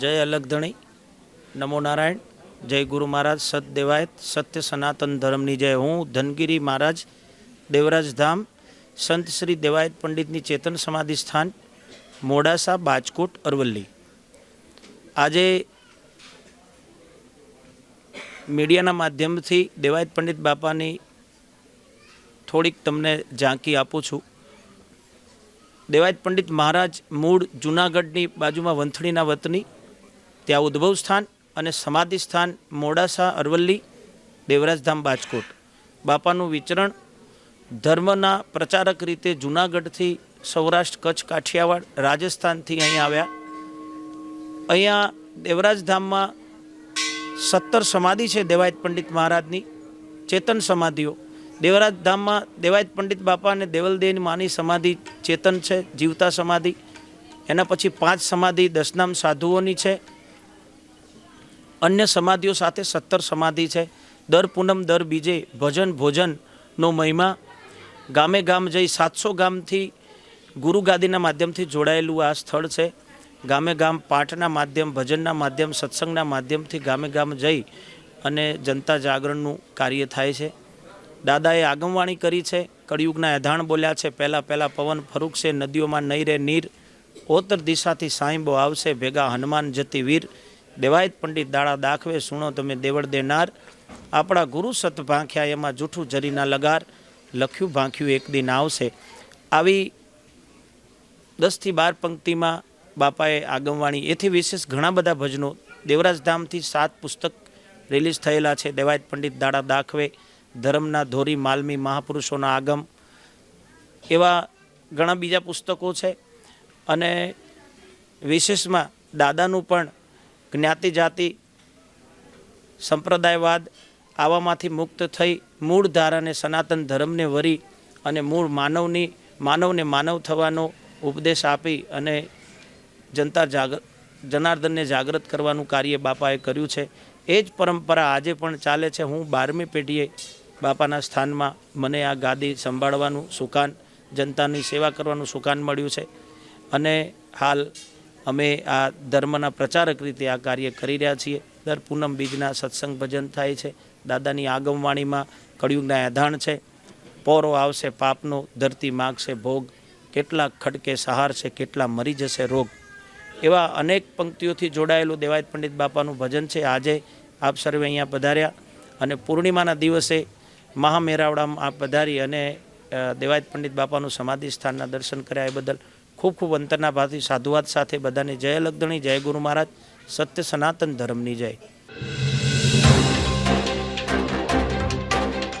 જય અલગધણી. નમો નારાયણ. જય ગુરુ મહારાજ સત દેવાયત સત્ય સનાતન ધર્મની જય. હું ધનગીરી મહારાજ, દેવરાજ ધામ, સંત શ્રી દેવાયત પંડિતની ચેતન સમાધિ સ્થાન, મોડાસા, બાજકોટ, અરવલ્લી. આજે મીડિયાના માધ્યમથી દેવાયત પંડિત બાપાની થોડીક તમને ઝાંકી આપું છું. દેવાયત પંડિત મહારાજ મૂળ જૂનાગઢની બાજુમાં વંથણીના વતની ત્યાં ઉદ્ભવ સ્થાન અને સમાધિ સ્થાન મોડાસા, અરવલ્લી, દેવરાજધામ, બાજકોટ. બાપાનું વિચરણ ધર્મના પ્રચારક રીતે જૂનાગઢથી સૌરાષ્ટ્ર, કચ્છ, કાઠિયાવાડ, રાજસ્થાનથી અહીં આવ્યા. અહીંયા દેવરાજધામમાં સત્તર સમાધિ છે દેવાયત પંડિત મહારાજની, ચેતન સમાધિઓ. દેવરાજ ધામમાં દેવાયત પંડિત બાપા અને દેવલદેવની માની સમાધિ ચેતન છે, જીવતા સમાધિ. એના પછી પાંચ સમાધિ દસનામ સાધુઓની છે. અન્ય સમાધિઓ સાથે સત્તર સમાધિ છે. દર પૂનમ, દર બીજે ભજન, ભોજનનો મહિમા ગામે ગામ જઈ સાતસો ગામથી ગુરુ ગાદીના માધ્યમથી જોડાયેલું આ સ્થળ છે. ગામે ગામ પાઠના માધ્યમ, ભજનના માધ્યમ, સત્સંગના માધ્યમથી ગામે ગામ જઈ અને જનતા જાગરણનું કાર્ય થાય છે. દાદાએ આગમવાણી કરી છે. કળિયુગના એધાણ બોલ્યા છે. પહેલાં પહેલાં પવન ફરૂકશે નદીઓમાં નહીં રે નીર. ઓતર દિશાથી સાંઈબો આવશે. ભેગા હનુમાન જતી વીર. દેવાયત પંડિત દાડા દાખવે સુણો તમે દેવળ દેનાર. આપણા ગુરુ સત ભાંખ્યા એમાં જૂઠું જરીના લગાર. લખ્યું ભાંખ્યું એક દિન આવશે. આવી દસથી બાર પંક્તિમાં બાપાએ આગમવાણી, એથી વિશેષ ઘણા બધા ભજનો. દેવરાજ ધામથી સાત પુસ્તક રિલીઝ થયેલા છે. દેવાયત પંડિત દાડા દાખવે, ધર્મના ધોરી માલમી મહાપુરુષોના આગમ. એવા ઘણા બીજા પુસ્તકો છે. અને વિશેષમાં દાદાનું પણ જ્ઞાતિ જાતિ સંપ્રદાયવાદ આવામાંથી મુક્ત થઈ મૂળ ધારાને સનાતન ધર્મને વરી અને મૂળ માનવની, માનવને માનવ થવાનો ઉપદેશ આપી અને જનતા જાગ, જનાર્દનને જાગૃત કરવાનું કાર્ય બાપાએ કર્યું છે. એ જ પરંપરા આજે પણ ચાલે છે. હું બારમી પેઢીએ બાપાના સ્થાનમાં મને આ ગાદી સંભાળવાનું સુકાન, જનતાની સેવા કરવાનું સુકાન મળ્યું છે. અને હાલ અમે આ ધર્મના પ્રચારક રીતે આ કાર્ય કરી રહ્યા છીએ. દર પૂનમ બીજના સત્સંગ ભજન થાય છે. દાદાની આગમવાણીમાં કળિયુગના એધાણ છે. પોરો આવશે પાપનો, ધરતી માગશે ભોગ. કેટલા ખડકે સહાર છે, કેટલા મરી જશે રોગ. એવા અનેક પંક્તિઓથી જોડાયેલું દેવાયત પંડિત બાપાનું ભજન છે. આજે આપ સર્વે અહીંયા પધાર્યા અને પૂર્ણિમાના દિવસે મહામેરાવડામાં આપ પધારી અને દેવાયત પંડિત બાપાનું સમાધિ સ્થાનના દર્શન કર્યા એ બદલ ખૂબ ખૂબ અંતરના ભાવથી સાધુવાદ સાથે બધાને જય લગદણી, જય ગુરુ મહારાજ, સત્ય સનાતન ધર્મની જય.